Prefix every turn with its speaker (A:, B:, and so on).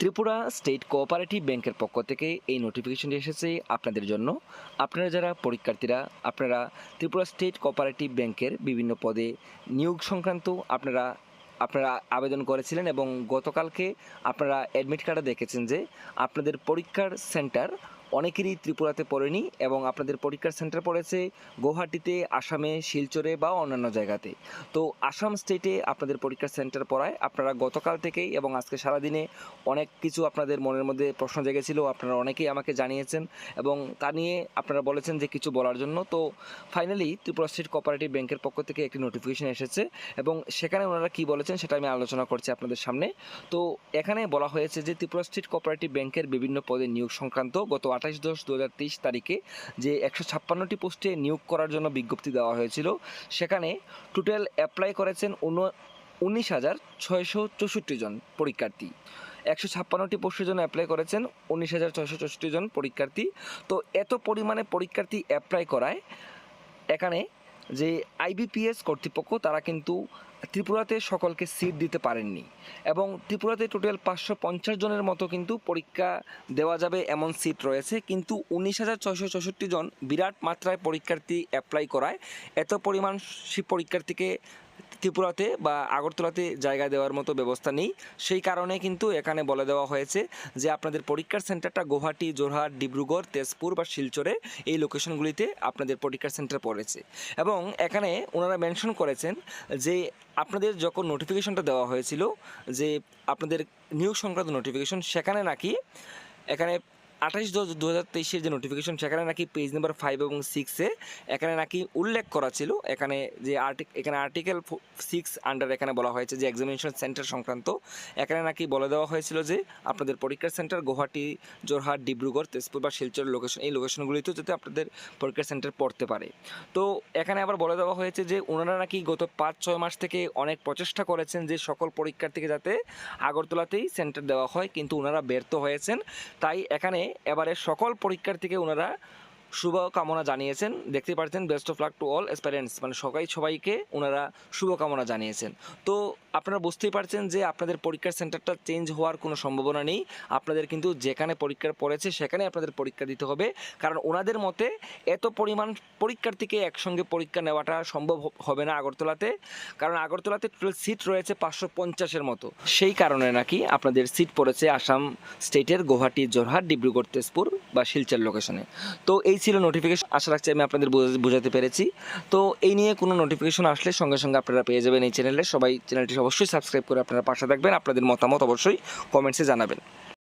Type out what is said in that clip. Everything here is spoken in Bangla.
A: ত্রিপুরা স্টেট কোঅপারেটিভ ব্যাংকের পক্ষ থেকে এই নোটিফিকেশনটি এসেছে আপনাদের জন্য। আপনারা যারা পরীক্ষার্থীরা, আপনারা ত্রিপুরা স্টেট কোঅপারেটিভ ব্যাংকের বিভিন্ন পদে নিয়োগ সংক্রান্ত আপনারা আপনারা আবেদন করেছিলেন এবং গতকালকে আপনারা অ্যাডমিট কার্ডে দেখেছেন যে আপনাদের পরীক্ষার সেন্টার অনেকেরই ত্রিপুরাতে পড়েনি এবং আপনাদের পরীক্ষার সেন্টার পড়েছে গুয়াহাটিতে আসামে, শিলচরে বা অন্যান্য জায়গাতে। তো আসাম স্টেটে আপনাদের পরীক্ষার সেন্টার পড়ায়। আপনারা গতকাল থেকেই এবং আজকে সারাদিনে অনেক কিছু আপনাদের মনের মধ্যে প্রশ্ন জেগেছিল, আপনারা অনেকেই আমাকে জানিয়েছেন এবং তা নিয়ে আপনারা বলেছেন যে কিছু বলার জন্য। তো ফাইনালি ত্রিপুরা স্টেট কোঅপারেটিভ ব্যাংকের পক্ষ থেকে একটি নোটিফিকেশন এসেছে এবং সেখানে ওনারা কি বলেছেন সেটা আমি আলোচনা করছি আপনাদের সামনে। তো এখানে বলা হয়েছে যে ত্রিপুরা স্টেট কোঅপারেটিভ ব্যাংকের বিভিন্ন পদে নিয়োগ সংক্রান্ত গত আঠাশ দশ দু তারিখে যে একশো ছাপ্পান্নটি পোস্টে নিয়োগ করার জন্য বিজ্ঞপ্তি দেওয়া হয়েছিল। সেখানে টোটাল অ্যাপ্লাই করেছেন উন- উনিশ হাজার ছয়শো চৌষট্টি জন পরীক্ষার্থী। একশো ছাপ্পান্নটি পোস্টের জন্য অ্যাপ্লাই করেছেন উনিশ হাজার ছয়শো চৌষট্টি জন পরীক্ষার্থী। তো এত পরিমাণে পরীক্ষার্থী অ্যাপ্লাই করায়, এখানে যে আইবিপিএস কর্তৃপক্ষ, তারা কিন্তু ত্রিপুরাতে সকলকে সিট দিতে পারেননি এবং ত্রিপুরাতে টোটাল পাঁচশো পঞ্চাশ জনের মতো কিন্তু পরীক্ষা দেওয়া যাবে এমন সিট রয়েছে। কিন্তু উনিশ হাজার ছয়শো চৌষট্টি জন বিরাট মাত্রায় পরীক্ষার্থী অ্যাপ্লাই করায়। এত পরিমাণ পরীক্ষার্থীকে ত্রিপুরাতে বা আগরতলাতে জায়গা দেওয়ার মতো ব্যবস্থা নেই। সেই কারণে কিন্তু এখানে বলে দেওয়া হয়েছে যে আপনাদের পরীক্ষার সেন্টারটা গুয়াহাটি জোরহাট ডিব্রুগড়, তেজপুর বা শিলচরে এই লোকেশনগুলিতে আপনাদের পরীক্ষার সেন্টার পড়েছে। এবং এখানে ওনারা মেনশন করেছেন যে আপনাদের যখন নোটিফিকেশনটা দেওয়া হয়েছিল যে আপনাদের নিয়োগ সংক্রান্ত নোটিফিকেশন সেখানে নাকি এখানে আঠাশ দশ দু হাজার তেইশের যে নোটিফিকেশন সেখানে নাকি পেজ নাম্বার ফাইভ এবং সিক্সে এখানে নাকি উল্লেখ করা ছিল। এখানে যে আর্টিক এখানে আর্টিকেল সিক্স আন্ডার এখানে বলা হয়েছে যে এক্সামিনেশন সেন্টার সংক্রান্ত। এখানে নাকি বলে দেওয়া হয়েছিল যে আপনাদের পরীক্ষার সেন্টার গুয়াহাটি জোরহাট ডিব্রুগড়, তেজপুর বা শিলচর লোকেশন এই লোকেশনগুলিতেও যাতে আপনাদের পরীক্ষার সেন্টার পড়তে পারে। তো এখানে আবার বলে দেওয়া হয়েছে যে ওনারা নাকি গত পাঁচ, ছয় মাস থেকে অনেক প্রচেষ্টা করেছেন যে সকল পরীক্ষার্থীকে যাতে আগরতলাতেই সেন্টার দেওয়া হয়, কিন্তু ওনারা ব্যর্থ হয়েছেন। তাই এখানে এবারে সকল পরীক্ষার্থীকে ওনারা শুভ কামনা জানিয়েছেন। দেখতে পাচ্ছেন best of luck to all aspirants মানে সবাই সবাইকে ওনারা শুভকামনা জানিয়েছেন। তো আপনারা বুঝতেই পারছেন যে আপনাদের পরীক্ষার সেন্টারটা চেঞ্জ হওয়ার কোনো সম্ভাবনা নেই। আপনাদের কিন্তু যেখানে পরীক্ষার পড়েছে সেখানে আপনাদের পরীক্ষা দিতে হবে। কারণ ওনাদের মতে এত পরিমাণ পরীক্ষার্থীকে একসঙ্গে পরীক্ষা নেওয়াটা সম্ভব হবে না আগরতলাতে। কারণ আগরতলাতে টোটাল সিট রয়েছে পাঁচশো পঞ্চাশের মতো। সেই কারণে নাকি আপনাদের সিট পড়েছে আসাম স্টেটের গুয়াহাটি জোরহাট ডিব্রুগড়, তেজপুর বা শিলচর লোকেশনে তো এই ছিল নোটিফিকেশন আশা রাখছি আমি আপনাদের বোঝা- বোঝাতে পেরেছি। তো এই নিয়ে কোনো নোটিফিকেশন আসলে সঙ্গে সঙ্গে আপনারা পেয়ে যাবেন এই চ্যানেলে সবাই চ্যানেলটি অবশ্যই সাবস্ক্রাইব করে আপনারা পাশে থাকবেন। আপনাদের মতামত অবশ্যই কমেন্টসে জানাবেন।